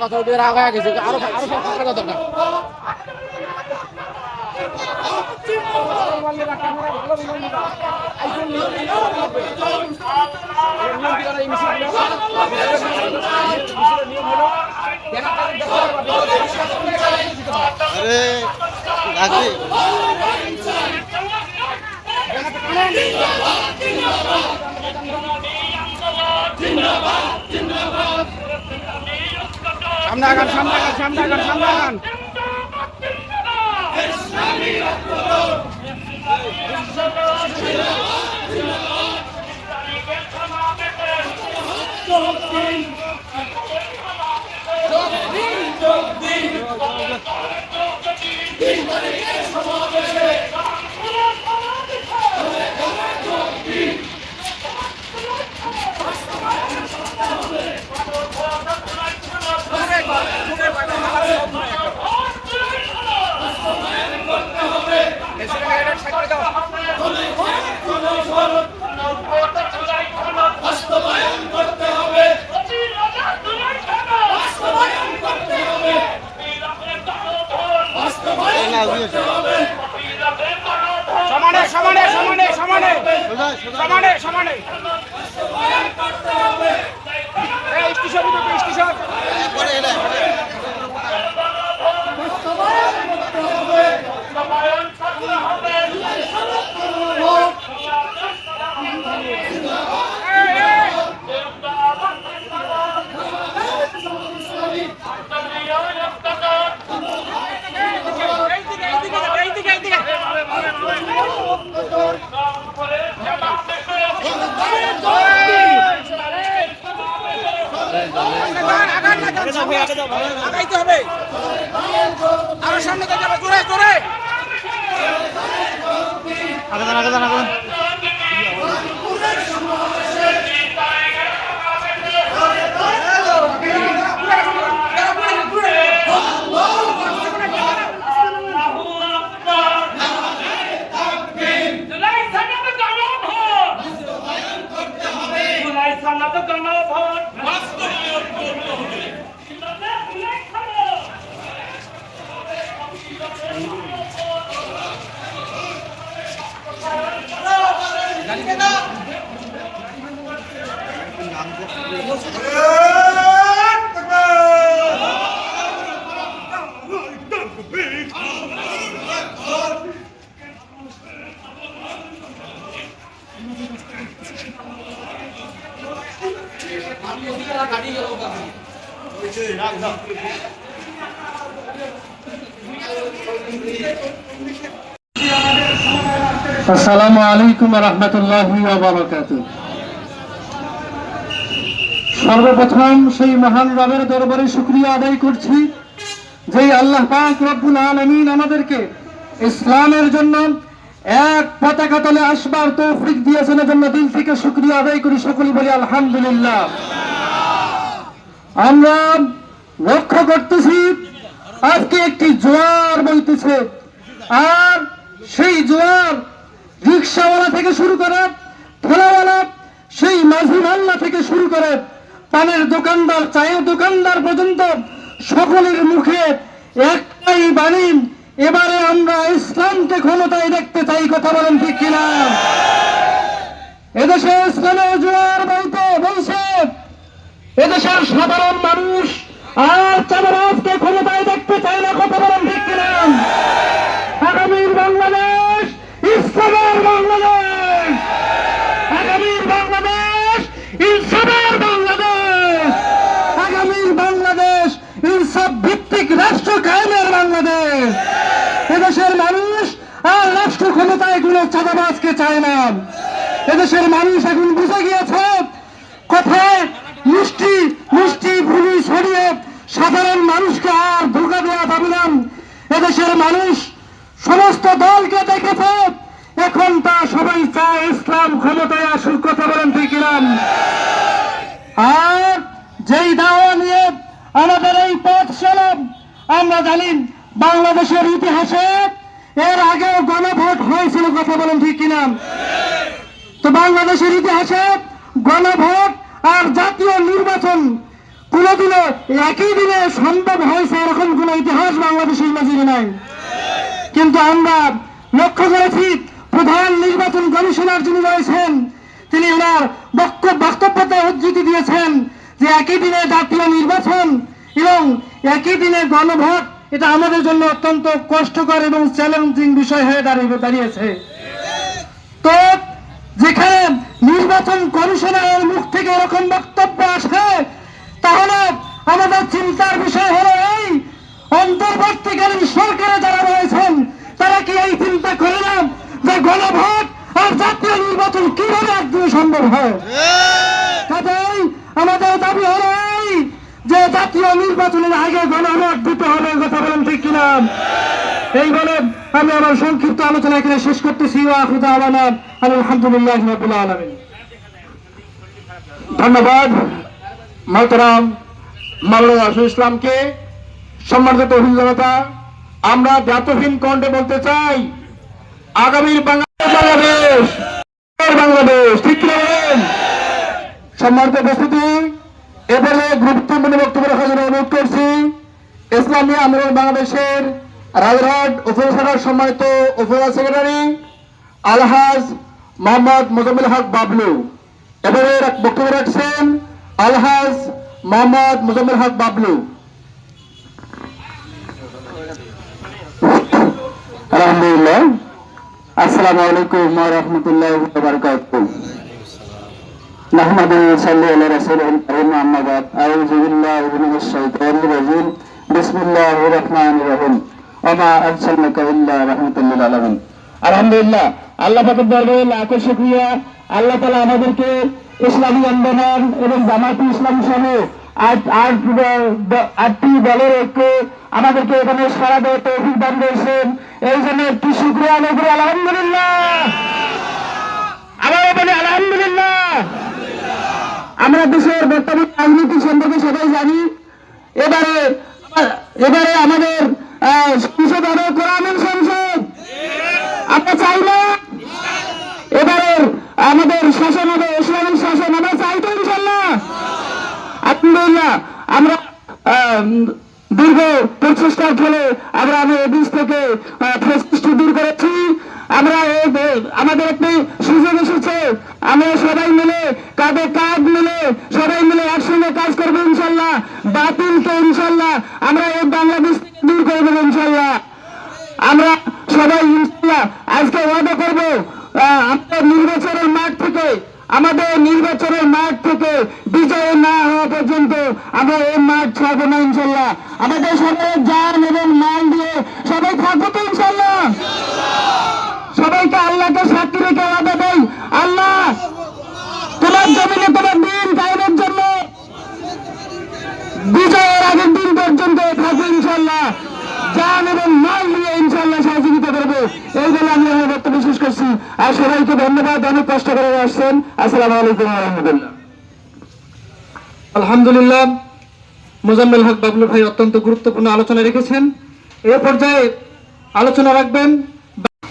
কথা উঠে রাগ হয়ে গেছে আরও আরও সব কথা দরকার আরে রাখবি সামনে আগান সামনে আগান সামনে আগান। সামনে না বুঝেছ সমানে সমানে সমানে সমানে সমানে সমানে। এই স্টেশন আগাইতে হবে। আরও সামনে যাবে জোরে জোরে। আগে যান আগে যান আগে যান জুলাই সনদ গণভোট জুলাই সনদ গণভোট বাস্তবায়ন করতে হবে জুলাই সনদ আসসালামু আলাইকুম রহমতুল্লাহ সর্বপ্রথম সেই মহান রবের দরবারে শুক্রিয়া আদায় করছি যে আল্লাহ পাক রব্বুল আলমিন আমাদেরকে ইসলামের জন্য এক পতাকা তলে আসবার তৌফিক দিয়েছেন জন্য দিল থেকে শুক্রিয়া আদায় করি সকল বলি আলহামদুলিল্লাহ। আমরা লক্ষ্য করতেছি, আজকে একটি জোয়ার বইতেছে। আর সেই জোয়ার রিক্সাওয়ালা থেকে শুরু করে, ঠেলাওয়ালা সেই মাঝি মাল্লা থেকে শুরু করে, পানের দোকানদার, চায়ের দোকানদার পর্যন্ত সকলের মুখে একটাই বাণী, এবারে আমরা ইসলামকে ক্ষমতায় দেখতে চাই, কথা বলেন ঠিক কিনা? এদেশে ইসলামের জোয়ার বলতে বলছে এদেশের সাধারণ মানুষ আর চাঁদাবাজকে ক্ষমতায় দেখতে চায় না, কথা বলেন ঠিক আগামীর বাংলাদেশ ইসলামের বাংলাদেশ! আগামীর বাংলাদেশ, ইনসাফের বাংলাদেশ! আগামীর বাংলাদেশ, ইনসাফ ভিত্তিক রাষ্ট্র কায়েমের বাংলাদেশ! এদেশের মানুষ আর রাষ্ট্র ক্ষমতায় কোনো চাঁদাবাজকে চায় না। এদেশের মানুষ এখন বুঝে গিয়েছে, কোথায় মুষ্টি, মিষ্টি ভূমি ছড়িয়ে সাধারণ মানুষকে আর ধোকা দেওয়া যাবে না। এদেশের মানুষ সমস্ত দলকে দেখেছে। এখন তা সবাই চায় ইসলাম ক্ষমতায় আসুক, কথা বলেন ঠিক আর যেই দাওয়া নিয়ে আমাদের এই পথ চলম আমরা জানি বাংলাদেশের ইতিহাসে এর আগেও গণভোট হয়েছিল, কথা বলেন ঠিক কিনা। তো বাংলাদেশের ইতিহাসে গণভোট আর জাতীয় একই দিনে সম্ভব হয়েছে এরকম কোন ইতিহাস বাংলাদেশের মাঝে নাই। কিন্তু আমরা লক্ষ্য করেছি প্রধান নির্বাচন কমিশনার যিনি রয়েছেন, তিনি ওনার বক্তব্য বক্তব্যতে উদ্ধৃতি দিয়েছেন যে একই দিনে জাতীয় নির্বাচন এবং একই দিনে গণভোট, এটা আমাদের জন্য অত্যন্ত কষ্টকর এবং চ্যালেঞ্জিং বিষয় হয়ে দাঁড়িয়ে, দাঁড়িয়েছে। তো যেখানে নির্বাচন কমিশনারের মুখ থেকে এরকম বক্তব্য আসে, তাহলে আমাদের চিন্তার বিষয় হলো এই, অন্তর্বর্তীকালীন সরকারে যারা রয়েছেন, তারা কি এই চিন্তা করে না যে গণভোট আর জাতীয় নির্বাচন কীভাবে একদিন সম্ভব হয়? কাজেই আমাদের দাবি হলো এই, যে জাতীয় নির্বাচনের আগে গণভোট দিতে হবে কথা বলেন ঠিক কিনা? এই বলে আমি আমার সংক্ষিপ্ত আলোচনা এখানে শেষ করতেছি। ধন্যবাদ, মহতরাম, মাওলানা আসুল ইসলামকে। সম্মানিত তহিদ জনতা, আমরা জাতহীন কণ্ঠে বলতে চাই, আগামীর বাংলাদেশ বাংলাদেশ ঠিক সম্মানিত উপস্থিতি, এবারে গুরুত্বপূর্ণ বক্তব্য রাখার জন্য অনুরোধ করছি, ইসলামী আন্দোলন বাংলাদেশের রাজরহাট উপজেলার সম্মানিত উপজেলা সেক্রেটারি, আলহাজ মোহাম্মদ মোজামিল হক বাবলু। এবারে বক্তব্য রাখছেন আলহাজ মোহাম্মদ মোজামিল হক বাবলু। আলহামদুলিল্লাহ। আসসালামু আলাইকুম ওয়া রাহমাতুল্লাহি ওয়া বারাকাতুহু। নাহমাদু ওয়া সাল্লি আলা রাসূলিল কারীম, আম্মা বাদ। আউযু বিল্লাহি মিনাশ শাইতানির রাজীম। বিসমিল্লাহির রহমানির রহিম। আমাদেরকে ইসলামী আন্দোলন এবং জামায়াতে ইসলামী সহ আটটি দলের ঐক্যে আমাদেরকে এখানে সারা দেওয়া তৌফিক দান করেছেন। এই জন্য একটি শুক্রিয়া নগরী আলহামদুলিল্লাহ। আমরা দেশের বর্তমান রাজনীতি সম্পর্কে সবাই জানি। এবারে এবারে আমাদের সংসদ হবে কোরআনের সংসদ? আমরা চাই না আমাদের শাসন হবে ইসলামিক শাসন, আমরা চাই তো ইনশাল্লাহ আলহামদুলিল্লাহ, আমরা দীর্ঘ প্রচেষ্টার ফলে আমরা আমাদের এদিন থেকে ফেসিস্ট দূর করেছি আমরা আমাদের একটি সুযোগ এসেছে। আমরা সবাই মিলে, কাঁধে কাঁধ মিলে, সবাই মিলে একসঙ্গে কাজ করব ইনশাল্লাহ বাতিলকে ইনশাল্লাহ, আমরা এই বাংলাদেশ দূর করে দেবো ইনশাল্লাহ। আমরা সবাই ইনশাল্লাহ আজকে ওয়াদা করব আমাদের নির্বাচনের মাঠ থেকে, আমাদের নির্বাচনের মাঠ থেকে বিজয় না হওয়া পর্যন্ত আমরা এই মাঠ ছাড়বো না ইনশাল্লাহ। আমাদের সবাই যান এবং মাল দিয়ে সবাই থাকব তো ইনশাল্লাহ। সবাইকে আল্লাহকে সাক্ষী রেখে ওয়াদা দেই আল্লাহ, তোমার জমিনে তোমার দিন কায়েমের জন্য, বিজয়ের আগের দিন পর্যন্ত থাকব ইনশাল্লাহ জান এবং মাল নিয়ে ইনশাল্লাহ সহযোগিতা করব। এই বলে আমি আমার বক্তব্য শেষ করছি। আর সবাইকে ধন্যবাদ, অনেক কষ্ট করে আসছেন। আসসালামু আলাইকুম রহমতুল্লাহ। আলহামদুলিল্লাহ, মোজাম্মেল হক বাবলু ভাই অত্যন্ত গুরুত্বপূর্ণ আলোচনা রেখেছেন। এ পর্যায়ে আলোচনা রাখবেন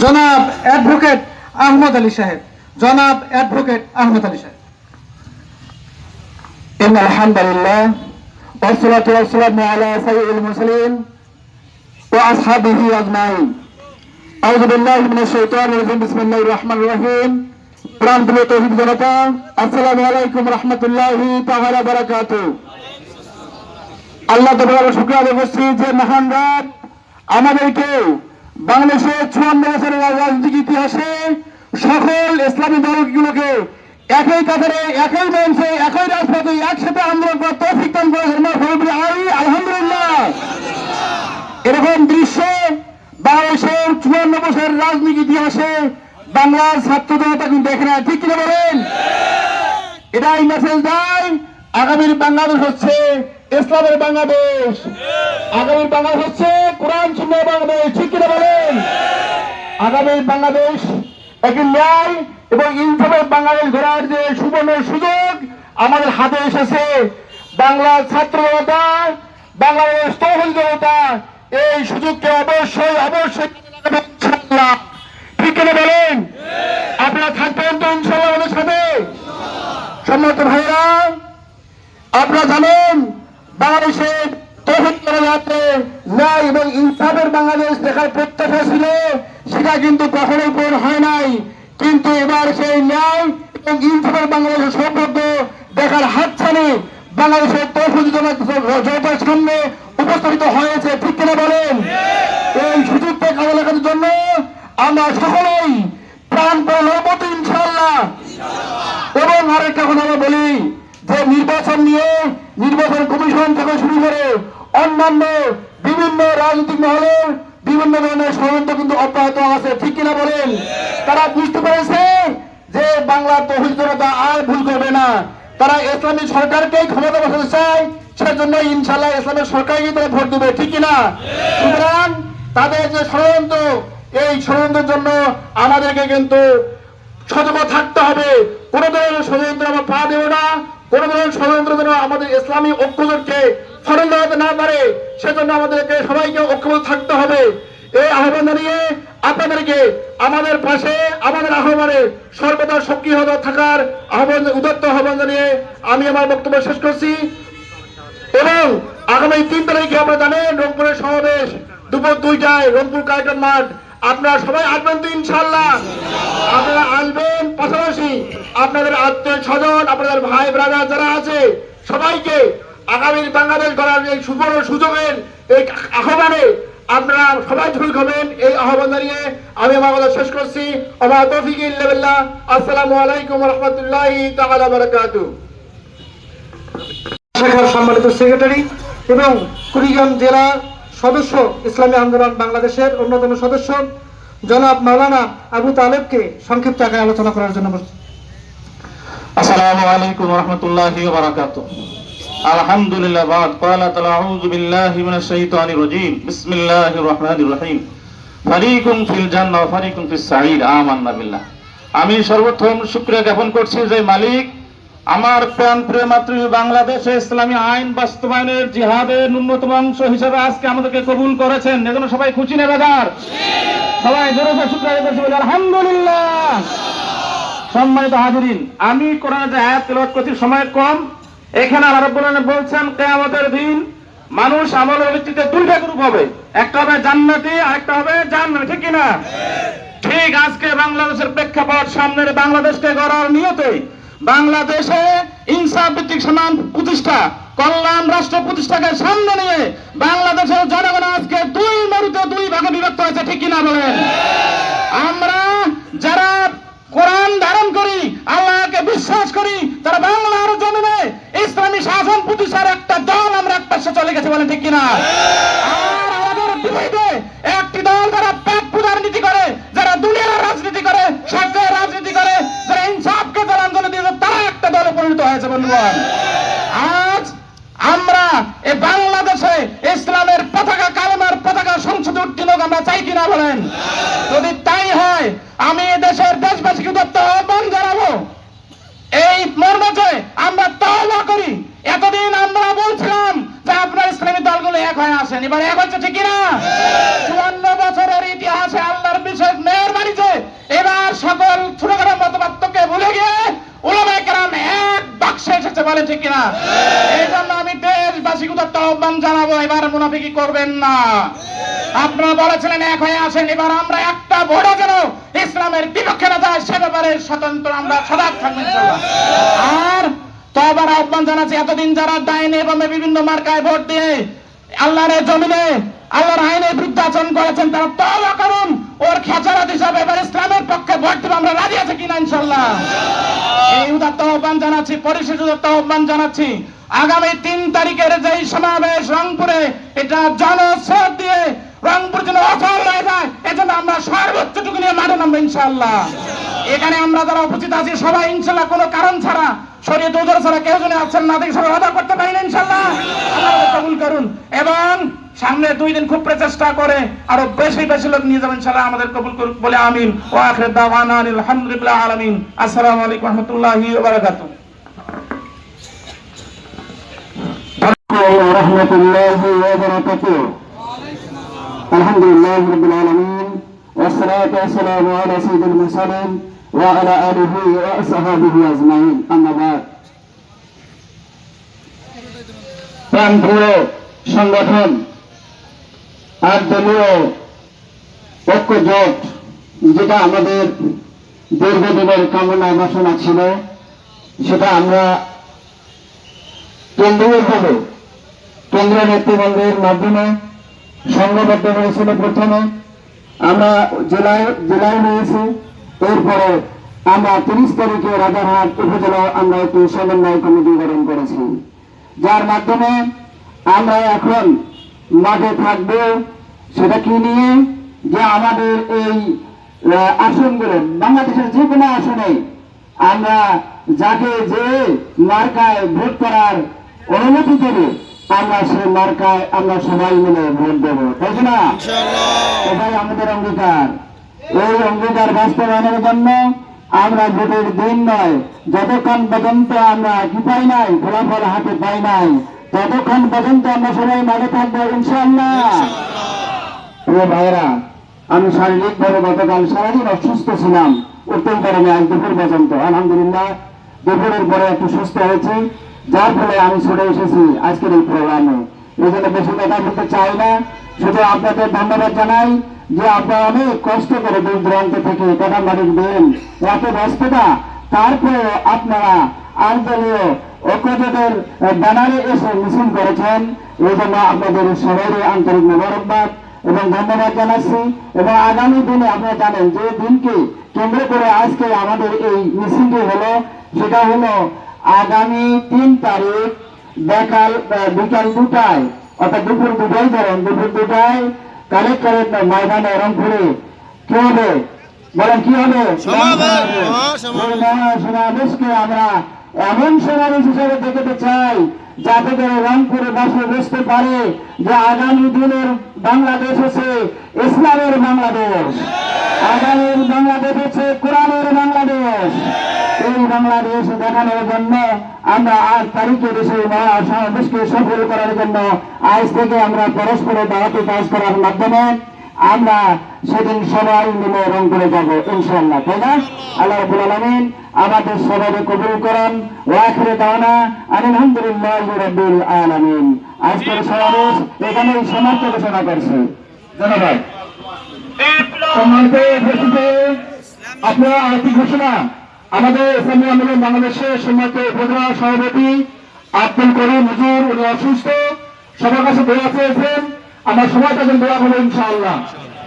জনাব অ্যাডভোকেট আহমদ আলী সাহেব জনাব অ্যাডভোকেট আহমদ আলী সাহেব إن الحمد لله والصلاة والسلام على سيد المرسلين وأصحابه أجمعين أعوذ بالله من الشيطان الرجيم بسم الله الرحمن الرحيم প্রাণ প্রিয় তৌহিদ জনতা আসসালামু আলাইকুম রহমতুল্লাহি তাআলা বারাকাতুহু আল্লাহ তাআলার শুকর আদায় করছি যে মহান রাত আমাদেরকে বাংলাদেশের চুয়ান্ন বছরের রাজনৈতিক ইতিহাসে সকল ইসলামী দলগুলোকে একই কাতারে, একই মঞ্চে, একই রাজপথে একসাথে আন্দোলন করার তৌফিক দান করে আলহামদুলিল্লাহ। এরকম দৃশ্য বাংলাদেশের চুয়ান্ন বছরের রাজনীতি ইতিহাসে বাংলার ছাত্র জনতা কিন্তু দেখে না ঠিক কিনা বলেন? এটাই মেসেজ দেয়, আগামীর বাংলাদেশ হচ্ছে ইসলামের বাংলাদেশ। আগামী বাংলাদেশ হচ্ছে কোরআন শূন্য বাংলাদেশ। ঠিক কিনা বলেন? আগামী বাংলাদেশ একটি ন্যায় এবং ইনসাফের বাংলাদেশ গড়ার যে সুবর্ণ সুযোগ আমাদের হাতে এসেছে। বাংলার ছাত্র জনতা, বাংলাদেশ তহবিল জনতা, এই সুযোগকে অবশ্যই অবশ্যই। ঠিক কিনা বলেন? আপনারা থাকবেন তো ইনশাল্লাহ আমাদের সাথে। সম্মত ভাইরা আপনারা জানেন বাংলাদেশে তৌহিদ করা যাতে ন্যায় এবং ইনসাফের বাংলাদেশ দেখার প্রত্যাশা ছিল, সেটা কিন্তু কখনোই পূরণ হয় নাই। কিন্তু এবার সেই ন্যায় এবং ইনসাফের বাংলাদেশের সৌভাগ্য দেখার হাতছানি বাংলাদেশের তৌহিদ জনতার সামনে উপস্থাপিত হয়েছে। ঠিক কিনা বলেন? এই সুযোগকে কাজে লাগানোর জন্য আমরা সকলেই প্রাণ লড়বো ইনশাল্লাহ এবং আরেকটা কথা আমরা বলি যে, নির্বাচন নিয়ে নির্বাচন কমিশন থেকে শুরু করে অন্যান্য বিভিন্ন রাজনৈতিক মহলের বিভিন্ন ধরনের ষড়যন্ত্র কিন্তু অব্যাহত আছে। ঠিক কিনা বলেন? তারা বুঝতে পেরেছে যে বাংলার তহিদ জনতা আর ভুল করবে না। তারা ইসলামী সরকারকেই ক্ষমতা বসাতে চায়, সেজন্য ইনশাল্লাহ ইসলামের সরকারকে তারা ভোট দেবে। ঠিক কিনা? সুতরাং তাদের যে ষড়যন্ত্র, এই ষড়যন্ত্রের জন্য আমাদেরকে কিন্তু সতর্ক থাকতে হবে। কোন ধরনের ষড়যন্ত্র আমরা পা দেব না। কোন ধরনের ষড়যন্ত্র যেন আমাদের ইসলামী ঐক্যজোটকে ফলন দেওয়াতে না পারে, সেজন্য আমাদেরকে সবাইকে ঐক্যবদ্ধ থাকতে হবে। এই আহ্বান জানিয়ে আপনাদেরকে আমাদের পাশে, আমাদের আহ্বানে সর্বদা সক্রিয় থাকার আহ্বান, উদত্ত আহ্বান জানিয়ে আমি আমার বক্তব্য শেষ করছি। এবং আগামী তিন তারিখে আপনারা জানেন রংপুরের সমাবেশ দুপুর দুইটায় রংপুর কার্টন মাঠ আপনারা সবাই আসবেন তো ইনশাল্লাহ আপনারা আসবেন পাশাপাশি আপনাদের আত্মীয় স্বজন, আপনাদের ভাই ব্রাদার যারা আছে, সবাইকে আগামী বাংলাদেশ গড়ার এই সুবর্ণ সুযোগের এই আহ্বানে আপনারা সবাই ঝুঁক হবেন। এই আহ্বান জানিয়ে আমি আমার কথা শেষ করছি। আমার তৌফিক ইল্লাবিল্লাহ আসসালামু আলাইকুম রহমতুল্লাহি তাআলা সম্মানিত সেক্রেটারি এবং কুড়িগ্রাম জেলার সদস্য ইসলামী আন্দোলন বাংলাদেশের অন্যতম সদস্য জনাব মাওলানা আবু তালেবকে সংক্ষিপ্ত আকারে আলোচনা করার জন্য বলছি। আসসালামু আলাইকুম রহমতুল্লাহি ওয়া বারাকাতুহু আলহামদুলিল্লাহ বাদ قال تعالى اعوذ بالله من الشيطان الرجيم بسم الله الرحمن الرحيم فريق في الجنة وفريق في السعير آمنا بالله আমি সর্বপ্রথম শুকরিয়া জ্ঞাপন করছি যে মালিক আমার প্রাণ প্রিয় মাতৃ বাংলাদেশে ইসলামী আইন বাস্তবায়নের জিহাদের ন্যূনতম অংশ হিসেবে আজকে আমাদেরকে কবুল করেছেন। এজন্য সবাই খুশি নেবে সবাই জোরে শুকরিয়া করছি বলি আলহামদুলিল্লাহ। সম্মানিত হাজিরিন, আমি কোরআনে যে আয়াত তেলাওয়াত করছি, সময় কম। এখানে আল্লাহ রাব্বুল আলামিন বলছেন, কিয়ামতের দিন মানুষ আমলের ভিত্তিতে দুইটা গ্রুপ হবে। একটা হবে জান্নাতি আর একটা হবে জাহান্নামী। ঠিক কিনা? ঠিক আজকে বাংলাদেশের প্রেক্ষাপট সামনের বাংলাদেশকে গড়ার নিয়তে বাংলাদেশে ইনসাফ ভিত্তিক সমান প্রতিষ্ঠা, কল্যাণ রাষ্ট্র প্রতিষ্ঠাকে সামনে নিয়ে বাংলাদেশের জনগণ আজকে দুই মরুতে দুই ভাগে বিভক্ত হয়েছে, ঠিক কিনা বলেন? আমরা যারা কোরআন ধারণ করি, আল্লাহকে বিশ্বাস করি, তারা বাংলার জমিনে ইসলামী শাসন প্রতিষ্ঠার একটা দল আমরা এক পাশে চলে গেছে বলে ঠিক কিনা? বলেন? যদি তাই হয়, আমি দেশের দেশবাসীকে দত্ত আহ্বান জানাব। এই মর্মতে আমরা তওবা করি, এতদিন আমরা বলছিলাম দলগুলো এক হয়ে আসেন। এবার এক হচ্ছে ঠিক কিনা? চুয়ান্ন বছরের ইতিহাসে আল্লাহর বিশেষ মেহরবানিতে এবার সকল ছোটখাটো মতপার্থকে ভুলে গিয়ে না। আপনারা বলেছিলেন এক হয়ে আসেন, এবার আমরা একটা যেন ইসলামের বিপক্ষে না যায়, সে ব্যাপারে স্বতন্ত্র আমরা সজাগ থাকব ইনশাআল্লাহ। আর তবার আহ্বান জানাচ্ছি, এতদিন যারা ডাইনে এবং বিভিন্ন মার্কায় ভোট দিয়ে আল্লাহর জমিনে, আল্লাহর আইনের বিরুদ্ধে আচরণ করেছেন তারা তবা করুন। ওর খেচারাত হিসাবে এবার ইসলামের পক্ষে ভোট দেবো, আমরা রাজি আছে কিনা ইনশাল্লাহ এই উদাত্ত আহ্বান জানাচ্ছি, পরিশেষ উদাত্ত আহ্বান জানাচ্ছি। আগামী তিন তারিখের যেই সমাবেশ রংপুরে, এটা জনস্রোত দিয়ে রংপুর যেন অফল হয়ে যায়, এজন্য আমরা সর্বোচ্চটুকু নিয়ে মাঠে নামবো ইনশাল্লাহ এখানে আমরা যারা উপস্থিত আছি, সবাই ইনশাল্লাহ কোনো কারণ ছাড়া শরীর দোজর ছাড়া কেউ যেন আছেন না দেখে সবাই আদা করতে পারি না ইনশাল্লাহ আল্লাহ আমাদের কবুল করুন এবং সামনে দুই দিন খুব প্রচেষ্টা করে আরো বেশি বেশি লোক নিয়ে যাবেন ইনশাল্লাহ আমাদের কবুল করুন বলে আমিন ও আখির দাওয়ানা আলহামদুলিল্লাহ আলামিন আসসালামু আলাইকুম রহমতুল্লাহি ওয়া বারাকাতুহু ورحمة الله وبركاته الحمد لله رب العالمين والصلاة والسلام على سيد المرسلين وعلى آله وأصحابه أجمعين أما بعد প্রাণপ্রিয় সংগঠন আর দলীয় ঐক্য জোট যেটা আমাদের দীর্ঘদিনের কামনা বাসনা ছিল সেটা আমরা কেন্দ্রীয়ভাবে কেন্দ্রীয় নেতৃবৃন্দের মাধ্যমে সংঘবদ্ধ হয়েছিল প্রথমে আমরা জেলায় জেলায় নিয়েছি এরপরে আমরা তিরিশ তারিখে রাজারহাট উপজেলায় আমরা একটি সমন্বয় কমিটি গঠন করেছি। যার মাধ্যমে আমরা এখন মাঠে থাকব সেটা কি নিয়ে? যে আমাদের এই আসনগুলো বাংলাদেশের যে কোনো আসনে আমরা যাকে যে মার্কায় ভোট করার অনুমতি দেবে আমরা সেই মার্কায় আমরা সবাই মিলে ভোট দেবো। তাই না? এটাই আমাদের অঙ্গীকার। এই অঙ্গীকার বাস্তবায়নের জন্য আমরা ভোটের দিন নয়, যতক্ষণ পর্যন্ত আমরা কি পাই নাই, ফলাফল হাতে পাই নাই, ততক্ষণ পর্যন্ত আমরা সবাই মাঠে থাকব ইনশাল্লাহ প্রিয় ভাইরা আমি শারীরিকভাবে গতকাল সারাদিন অসুস্থ ছিলাম, উত্তম পারিনি আজ দুপুর পর্যন্ত। আলহামদুলিল্লাহ, দুপুরের পরে একটু সুস্থ হয়েছি, যার ফলে আমি ছুটে এসেছি আজকের এই প্রোগ্রামে। এই জন্য বেশি কথা বলতে চাই না, শুধু আপনাদের ধন্যবাদ জানাই। যে আপনারা অনেক কষ্ট করে দূর দূরান্ত থেকে কথা মালিক দেন এত ব্যস্ততা। তারপরে আপনারা আন্দোলনীয় ঐক্যজোটের ব্যানারে এসে মিছিল করেছেন। এই জন্য আপনাদের সবাই আন্তরিক মোবারকবাদ এবং ধন্যবাদ জানাচ্ছি। এবং আগামী দিনে আপনারা জানেন যে দিনকে কেন্দ্র করে আজকে আমাদের এই মিছিলটি হলো সেটা হলো আগামী তিন তারিখ বেকাল আহ, বিকাল দুটায় অর্থাৎ দুপুর দুটাই ধরেন দুপুর দুটায় কালেক্টরের ময়দানে রংপুরে কি হবে? বলেন কি হবে? সমাবেশ, মহাসমাবেশ। এই মহাসমাবেশকে আমরা এমন সমাবেশ হিসেবে দেখতে চাই যাতে করে রংপুরে বসে বুঝতে পারে যে আগামী দিনের বাংলাদেশ হচ্ছে ইসলামের বাংলাদেশ। আগামীর বাংলাদেশ হচ্ছে কোরআনের বাংলাদেশ। এই বাংলাদেশ দেখানোর জন্য আমরা আট তারিখে সেই মহাসমাবেশকে সফল করার জন্য আজ থেকে আমরা পরস্পরের দাওয়াতে কাজ করার মাধ্যমে আমরা সেদিন সবাই মিলে রং করে যাব ইনশাল্লাহ তাই না? আল্লাহ রাব্বুল আলামিন আমাদের সবাইকে কবুল করেন ওয়াখিরে দাওয়ানা আলহামদুলিল্লাহ রাব্বিল আলামিন। আজকের সমাবেশ এখানেই সমাপ্ত ঘোষণা করছি। ধন্যবাদ। সম্মানিত উপস্থিতি, আপনারা আরেকটি ঘোষণা। আমাদের ইসলামী আন্দোলন বাংলাদেশের সম্মানিত উপজেলা সভাপতি আব্দুল করিম হুজুর, উনি অসুস্থ। সবার কাছে দোয়া চেয়েছেন। আমার সবার কাছে দোয়া হবে ইনশাআল্লাহ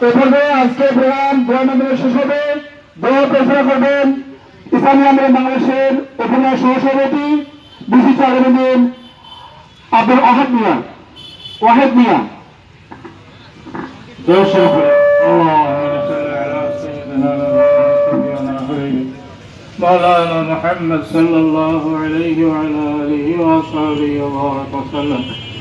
এ পর্যায়ে আজকে প্রোগ্রাম দোয়া মাধ্যমে শেষ হবে দোয়া প্রেসরা করবেন ইসলামী আন্দোলন বাংলাদেশের উপজেলা সহসভাপতি বিশিষ্ট আলমদিন আব্দুল আহাদ মিয়া ওয়াহেদ মিয়া مولانا محمد صلى الله عليه وعلى آله وأصحابه وبارك وسلم